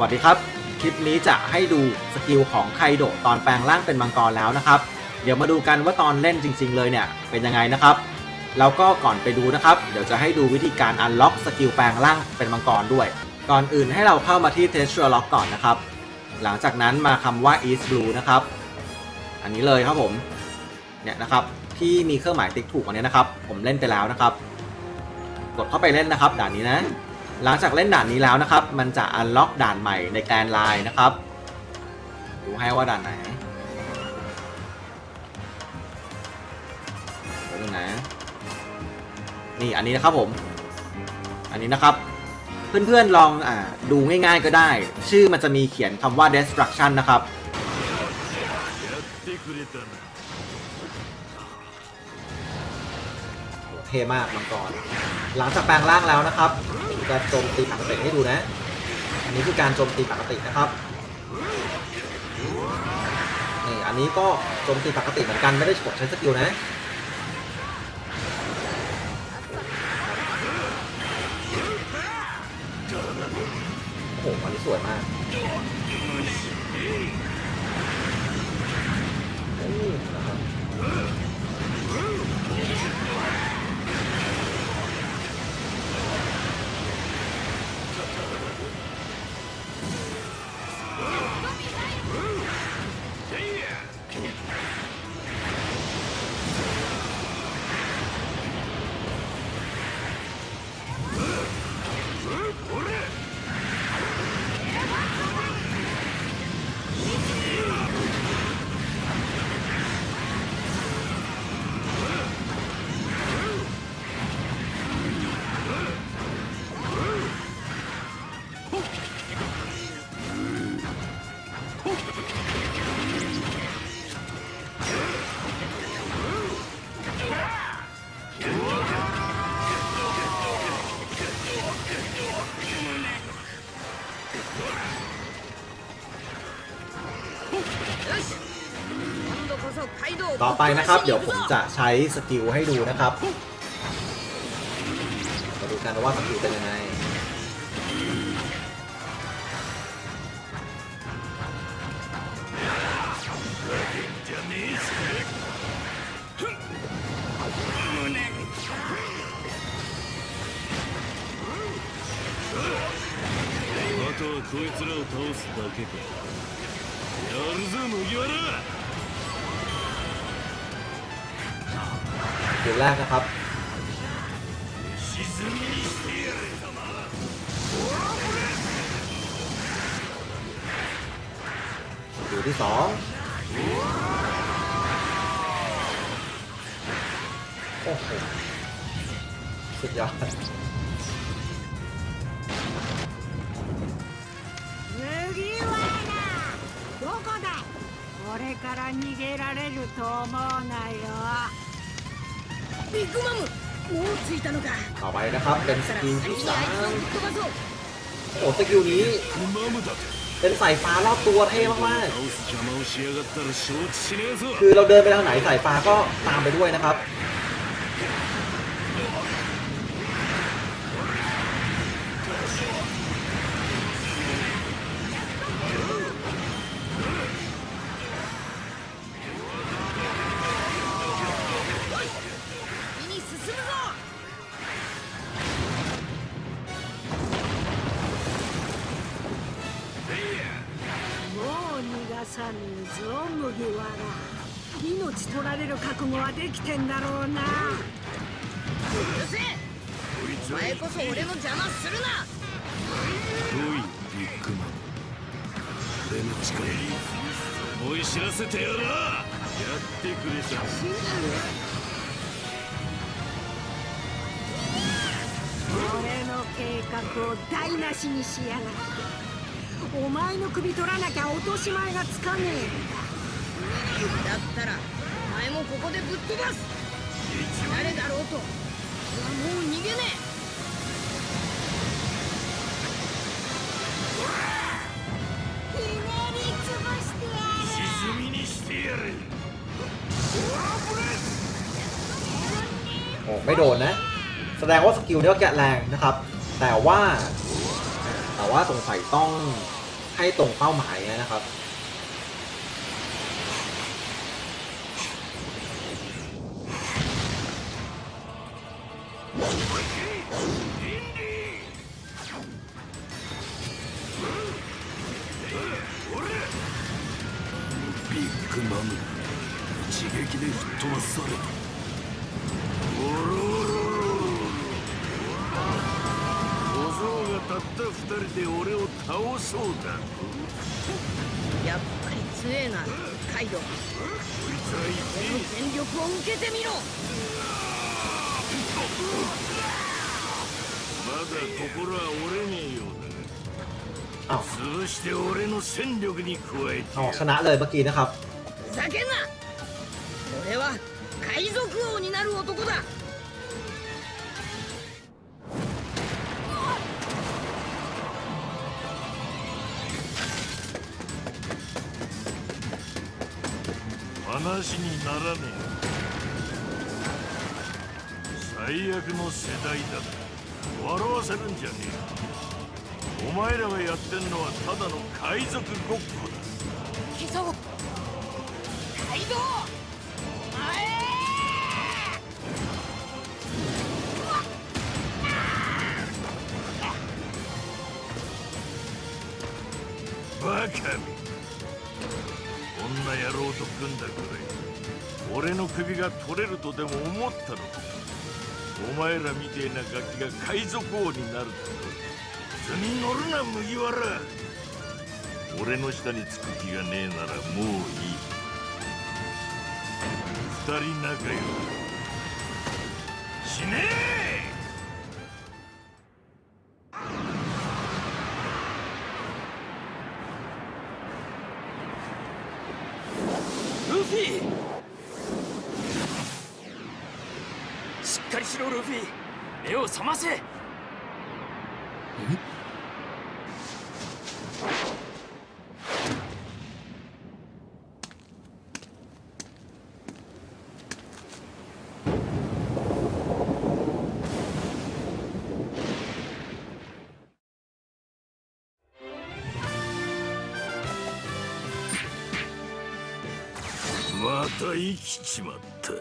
วัสดีครับ คลิปนี้จะให้ดูสกิลของไคโดตอนแปลงร่างเป็นมังกรแล้วนะครับ เดี๋ยวมาดูกันว่าตอนเล่นจริง ๆ เลยเนี่ยเป็นยังไงนะครับ แล้วก็ก่อนไปดูนะครับ เดี๋ยวจะให้ดูวิธีการอันล็อกสกิลแปลงร่างเป็นมังกรด้วย ก่อนอื่นให้เราเข้ามาที่ Texture Lock ก่อนนะครับ หลังจากนั้นมาคำว่า East Blue นะครับ อันนี้เลยครับผม เนี่ยนะครับที่มีเครื่องหมายติ๊กถูกอันนี้นะครับ ผมเล่นไปแล้วนะครับ กดเข้าไปเล่นนะครับด่านนี้นะ หลังจากเล่นด่านนี้แล้วนะครับ มันจะอันล็อกด่านใหม่ในแกนไลน์นะครับ ดูให้ว่าด่านไหนดูนะนี่อันนี้นะครับผม อันนี้นะครับ เพื่อนๆลองอดูง่ายๆก็ได้ ชื่อมันจะมีเขียนคำว่า destruction นะครับเท่มากมังกร หลังจากแปลงร่างแล้วนะครับ จะโจมตีปกติให้ดูนะ อันนี้คือการโจมตีปกตินะครับนี่อันนี้ก็โจมตีปกติเหมือนกันไม่ได้กดใช้สกิลนะโอ้โหอันนี้สวยมาก ต่อไปนะครับ เดี๋ยวผมจะใช้สกิลให้ดูนะครับ มาดูกันว่าสกิลเป็นยังไง じゃねえぜあとはこいつらを倒すだけかやるぞ麦わら สกิลแรกนะครับ 沈みにしてやれ สกิลที่สองโอ้โห สุดยอด 麦わらどこだこれから逃げられると思うなよ ビッグマムもう着いたのか ต่อไปนะครับ เป็นส だから กิล 先 ที่ に สา あいつを ม ぶっ飛ばそう โอ้สกิลนี้ マムだ เป็นสายฟ้ารอบตัวเท่มาก 倒す邪魔をしやがったら承知しねえぞ ๆ คือเราเดินไปทางไหนสายฟ้าก็ตามไปด้วยนะครับ ぞ麦わら。命取られる覚悟はできてんだろうな。うるせえお前こそ俺の邪魔するな。おいビッグマン？俺の力。に思い知らせてやらやってくれた俺の計画を台無しにしやがってお前の首取らなきゃ落とし前がつかねえんだだったらお前もここでぶっ飛ばす誰だろうと俺はもう逃げねえひねり潰してやる沈みにしてやれ โอ้ไม่โดนนะ แสดงว่าสกิลเนี้ยแกะแรงนะครับ แต่ว่า แต่ว่าสงสัยต้อง ให้ตรงเป้าหมายนะครับ ビッグマム一撃で吹っ飛ばされたおろおろおろおろ小僧がたった二人で俺を 倒そうだとやっぱり強えなカイドウこいつは俺の一全力を受けてみろまだ心は折れねえよう อ้าว だ潰して俺の戦力に加えて อ๋อ や ช る นะเลยเมื่อกี้นะครับ ふざけんな俺は海賊王になる男だ 話にならねえ。最悪の世代だ。笑わせるんじゃねえ。お前らがやってんのはただの海賊ごっこだ。貴様んな野郎と組んだくらい俺の首が取れるとでも思ったのかお前らみてえなガキが海賊王になると。図に乗るな麦わら。俺の下につく気がねえならもういい。二人仲良く。死ねえィ。しっかりしろルフィ。目を覚ませ。また生きちまった。